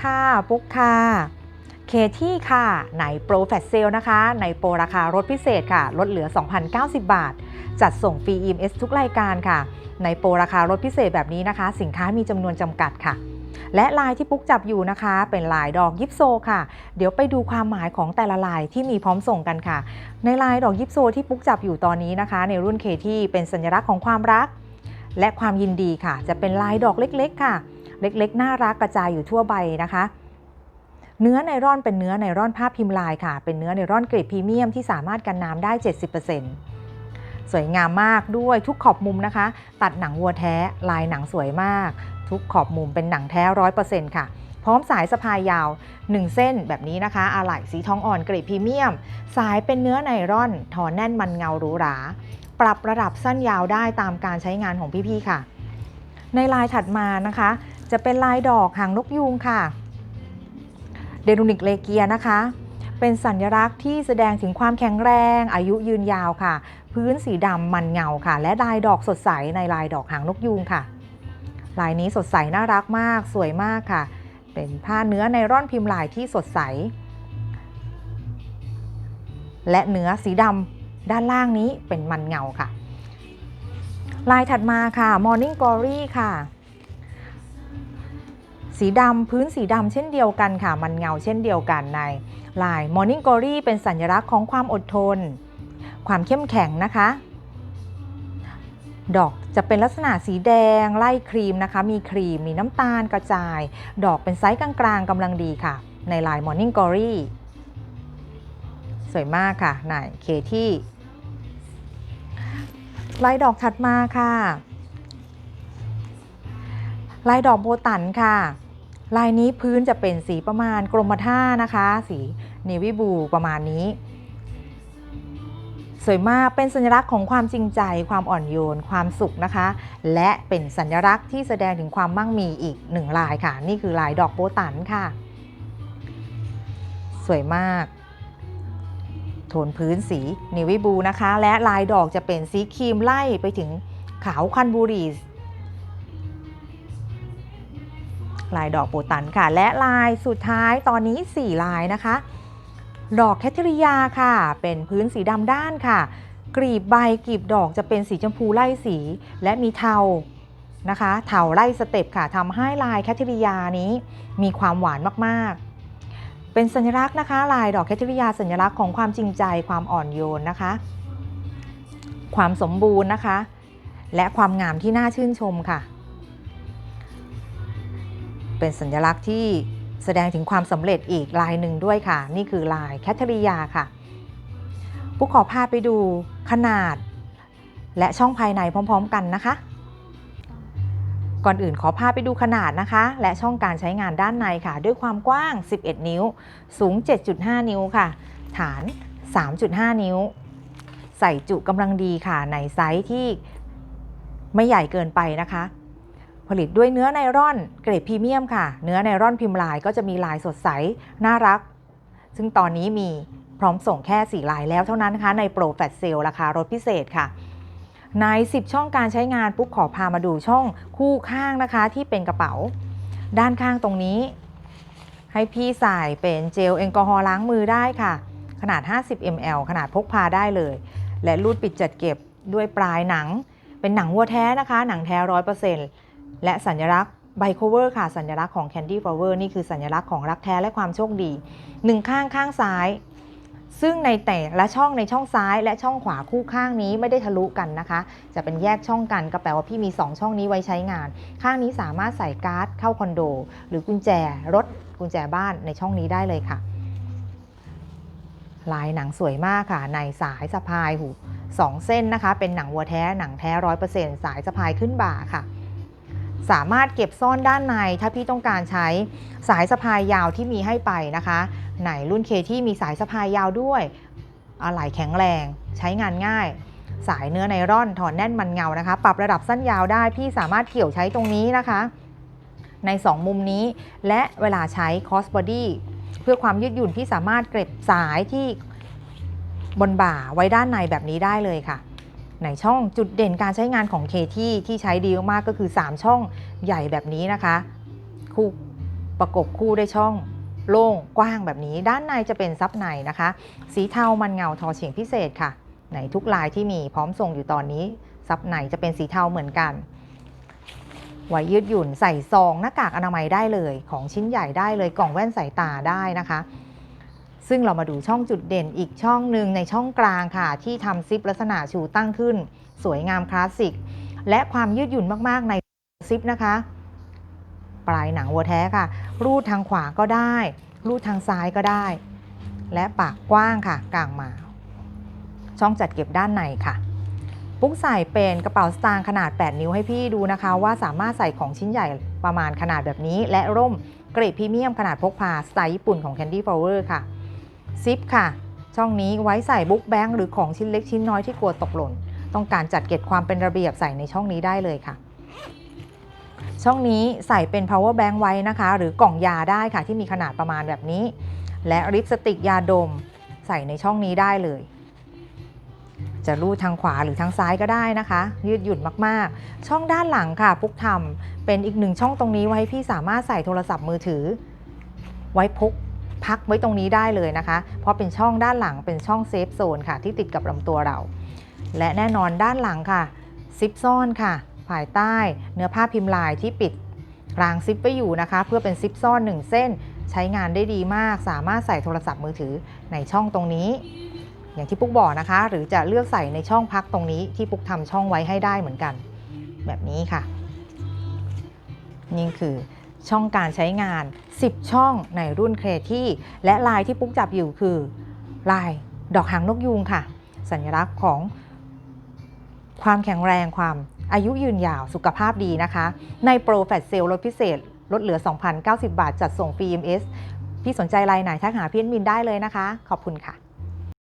ค่ะ ปุ๊กค่ะ เคที่ค่ะในโปรแฟตเซลนะคะ ในโปรราคารถพิเศษค่ะ ลดเหลือ 2,090 บาท จัดส่งฟรี EMS ทุกรายการค่ะ ในโปรราคารถพิเศษแบบนี้นะคะ สินค้ามีจำนวนจำกัดค่ะและลายที่ปุ๊กจับอยู่นะคะ เป็นลายดอกยิปโซค่ะ เดี๋ยวไปดูความหมายของแต่ละลายที่มีพร้อมส่งกันค่ะ ในลายดอกยิปโซที่ปุ๊กจับอยู่ตอนนี้นะคะ ในรุ่นเคที่เป็นสัญลักษณ์ของความรัก และความยินดีค่ะ จะเป็นลายดอกเล็ก ๆ ค่ะ เล็กๆ น่ารักกระจายอยู่ทั่วใบนะคะ เนื้อไนร่อนเป็นเนื้อไนร่อนผ้าพิมพ์ลายค่ะ เป็นเนื้อไนร่อนเกรดพรีเมียมที่สามารถกันน้ำได้ 70%สวยงามมากด้วยทุกขอบมุมนะคะ ตัดหนังวัวแท้ลายหนังสวยมาก ทุกขอบมุมเป็นหนังแท้ร้อยเปอร์เซ็นต์ค่ะพร้อมสายสะพายยาว 1 เส้นแบบนี้นะคะ อะไหล่สีทองอ่อนเกรดพรีเมียม สายเป็นเนื้อไนร่อน ถอนแน่นมันเงาหรูหรา ปรับระดับสั้นยาวได้ตามการใช้งานของพี่ ๆ ค่ะ ในลายถัดมานะคะ จะเป็นลายดอกหางนกยูงค่ะ เดนูนิกเลเกียนะคะ เป็นสัญลักษณ์ที่แสดงถึงความแข็งแรงอายุยืนยาวค่ะ พื้นสีดำมันเงาค่ะ และลายดอกสดใสในลายดอกหางนกยูงค่ะ ลายนี้สดใสน่ารักมากสวยมากค่ะ เป็นผ้าเนื้อในร่อนพิมพ์ลายที่สดใส และเนื้อสีดำด้านล่างนี้เป็นมันเงาค่ะ ลายถัดมาค่ะ Morning Glory ค่ะ สีดำพื้นสีดำเช่นเดียวกันค่ะ มันเงาเช่นเดียวกันในลาย Morning Glory เป็นสัญลักษณ์ของความอดทน ความเข้มแข็งนะคะ ดอกจะเป็นลักษณะสีแดงไล่ครีมนะคะ มีครีมมีน้ำตาลกระจาย ดอกเป็นไซส์กลางๆกำลังดีค่ะ ในลาย Morning Glory สวยมากค่ะไหนเคที่ลายดอกถัดมาค่ะ ลายดอกโบตันค่ะ ลายนี้พื้นจะเป็นสีประมาณกรมท่านะคะ สีเนวิบูประมาณนี้ สวยมากเป็นสัญลักษณ์ของความจริงใจ ความอ่อนโยน ความสุขนะคะ และเป็นสัญลักษณ์ที่แสดงถึงความมั่งมีอีกหนึ่งลายค่ะ นี่คือลายดอกโบตันค่ะ สวยมากโทนพื้นสีนิวิบูนะคะ และลายดอกจะเป็นสีครีมไล่ไปถึงขาวคันบุรี ลายดอกโบตันค่ะ และลายสุดท้ายตอนนี้ 4 ลายนะคะ ดอกแคทเธอริยาค่ะ เป็นพื้นสีดำด้านค่ะ กลีบใบกลีบดอกจะเป็นสีชมพูไล่สี และมีเทานะคะเทาไล่สเต็ปค่ะทำให้ลายแคทเธอริยานี้มีความหวานมากๆ เป็นสัญลักษณ์นะคะ ลายดอกแคทเธอริยาสัญลักษณ์ของความจริงใจความอ่อนโยนนะคะ ความสมบูรณ์นะคะ และความงามที่น่าชื่นชมค่ะ เป็นสัญลักษณ์ที่แสดงถึงความสำเร็จอีกลายหนึ่งด้วยค่ะ นี่คือลายแคทเธอริยาค่ะปุ๊กขอพาไปดูขนาด และช่องภายในพร้อมๆกันนะคะ ก่อนอื่นขอพาไปดูขนาดนะคะ และช่องการใช้งานด้านในค่ะ ด้วยความกว้าง 11 นิ้ว สูง 7.5 นิ้วค่ะ ฐาน 3.5 นิ้ว ใส่จุกำลังดีค่ะในไซส์ที่ไม่ใหญ่เกินไปนะคะ ผลิตด้วยเนื้อไนร่อนเกรดพรีเมียมค่ะ เนื้อไนร่อนพิมพ์ลายก็จะมีลายสดใส น่ารัก ซึ่งตอนนี้มีพร้อมส่งแค่ 4 ลายแล้วเท่านั้นนะคะในโปรแฟตเซลราคารถพิเศษค่ะ ใน 10 ช่องการใช้งานปุ๊บขอพามาดูช่องคู่ข้างนะคะ ที่เป็นกระเป๋า ด้านข้างตรงนี้ ให้พี่ใส่เป็นเจลแอลกอฮอล์ล้างมือได้ค่ะ ขนาด 50 ml ขนาดพกพาได้เลย และรูดปิดจัดเก็บด้วยปลายหนัง เป็นหนังวัวแท้นะคะ หนังแท้ร้อยเปอร์เซ็นต์ และสัญลักษณ์ไบโคเวอร์ค่ะ สัญลักษณ์ของ Candy Flower นี่คือสัญลักษณ์ของรักแท้และความโชคดีหนึ่งข้างข้างซ้าย ซึ่งในแต่ละช่องในช่องซ้ายและช่องขวาคู่ข้างนี้ไม่ได้ทะลุกันนะคะ จะเป็นแยกช่องกันก็แปลว่าพี่มี 2 ช่องนี้ไว้ใช้งาน ข้างนี้สามารถใส่การ์ดเข้าคอนโด หรือกุญแจรถกุญแจบ้านในช่องนี้ได้เลยค่ะ ลายหนังสวยมากค่ะ ในสายสะพายหูสองเส้นนะคะ เป็นหนังวัวแท้หนังแท้ร้อยเปอร์เซ็นต์สายสะพายขึ้นบ่าค่ะ สามารถเก็บซ่อนด้านในถ้าพี่ต้องการใช้สายสะพายยาวที่มีให้ไปนะคะ ไหนรุ่นเคที่มีสายสะพายยาวด้วยอะไหล่แข็งแรงใช้งานง่าย สายเนื้อไนร่อนถอนแน่นมันเงานะคะ ปรับระดับสั้นยาวได้พี่สามารถเกี่ยวใช้ตรงนี้นะคะ ใน 2 มุมนี้ และเวลาใช้คอสบอดี้เพื่อความยืดหยุ่นพี่สามารถเก็บสายที่บนบ่าไว้ด้านในแบบนี้ได้เลยค่ะ ในช่องจุดเด่นการใช้งานของเคที่ที่ใช้ดีมากก็คือ 3 ช่องใหญ่แบบนี้นะคะ คู่ประกบคู่ได้ช่องโล่งกว้างแบบนี้ ด้านในจะเป็นซับในนะคะ สีเทามันเงาทอเฉียงพิเศษค่ะ ในทุกลายที่มีพร้อมส่งอยู่ตอนนี้ซับในจะเป็นสีเทาเหมือนกันไว้ยืดหยุ่นใส่ซองหน้ากากอนามัยได้เลย ของชิ้นใหญ่ได้เลยกล่องแว่นสายตาได้นะคะ ซึ่งเรามาดูช่องจุดเด่นอีกช่องหนึ่งในช่องกลางค่ะ ที่ทำซิปลักษณะชูตั้งขึ้น สวยงามคลาสสิก และความยืดหยุ่นมากๆในซิปนะคะ ปลายหนังวัวแท้ค่ะ รูดทางขวาก็ได้ รูดทางซ้ายก็ได้ และปากกว้างค่ะ กลางมา ช่องจัดเก็บด้านในค่ะปุ๊กใส่เป็นกระเป๋าสตางค์ขนาด 8 นิ้วให้พี่ดูนะคะ ว่าสามารถใส่ของชิ้นใหญ่ประมาณขนาดแบบนี้ และร่มเกรดพรีเมียมขนาดพกพาสไตล์ญี่ปุ่นของ Candy Flower ค่ะ ซิปค่ะ ช่องนี้ไว้ใส่บุ๊กแบงค์หรือของชิ้นเล็กชิ้นน้อยที่กลัวตกหล่น ต้องการจัดเก็บความเป็นระเบียบใส่ในช่องนี้ได้เลยค่ะ ช่องนี้ใส่เป็น power bank ไว้นะคะ หรือกล่องยาได้ค่ะ ที่มีขนาดประมาณแบบนี้ และลิปสติกยาดม ใส่ในช่องนี้ได้เลย จะรูดทางขวาหรือทางซ้ายก็ได้นะคะ ยืดหยุ่นมากๆ ช่องด้านหลังค่ะปุ๊กทำเป็นอีกหนึ่งช่องตรงนี้ไว้พี่สามารถใส่โทรศัพท์มือถือ ไว้พก พักไว้ตรงนี้ได้เลยนะคะ เพราะเป็นช่องด้านหลังเป็นช่องเซฟโซนค่ะ ที่ติดกับลำตัวเรา และแน่นอนด้านหลังค่ะซิปซ่อนค่ะภายใต้เนื้อผ้าพิมพ์ลายที่ปิดรางซิปไว้อยู่นะคะ เพื่อเป็นซิปซ่อนหนึ่งเส้น ใช้งานได้ดีมาก สามารถใส่โทรศัพท์มือถือในช่องตรงนี้ อย่างที่ปุ๊กบอกนะคะ หรือจะเลือกใส่ในช่องพักตรงนี้ที่ปุ๊กทำช่องไว้ให้ได้เหมือนกัน แบบนี้ค่ะ นี่คือ ช่องการใช้งาน 10 ช่องในรุ่นเครที่และลายที่ปุ๊กจับอยู่คือ ลายดอกหางนกยูงค่ะ สัญลักษณ์ของความแข็งแรงความอายุยืนยาวสุขภาพดีนะคะ ในโปรแฟตเซลลดพิเศษ ลดเหลือ 2,090 บาท จัดส่งฟรี MS พี่สนใจลายไหนทักหาพี่อ็นมินได้เลยนะคะ ขอบคุณค่ะ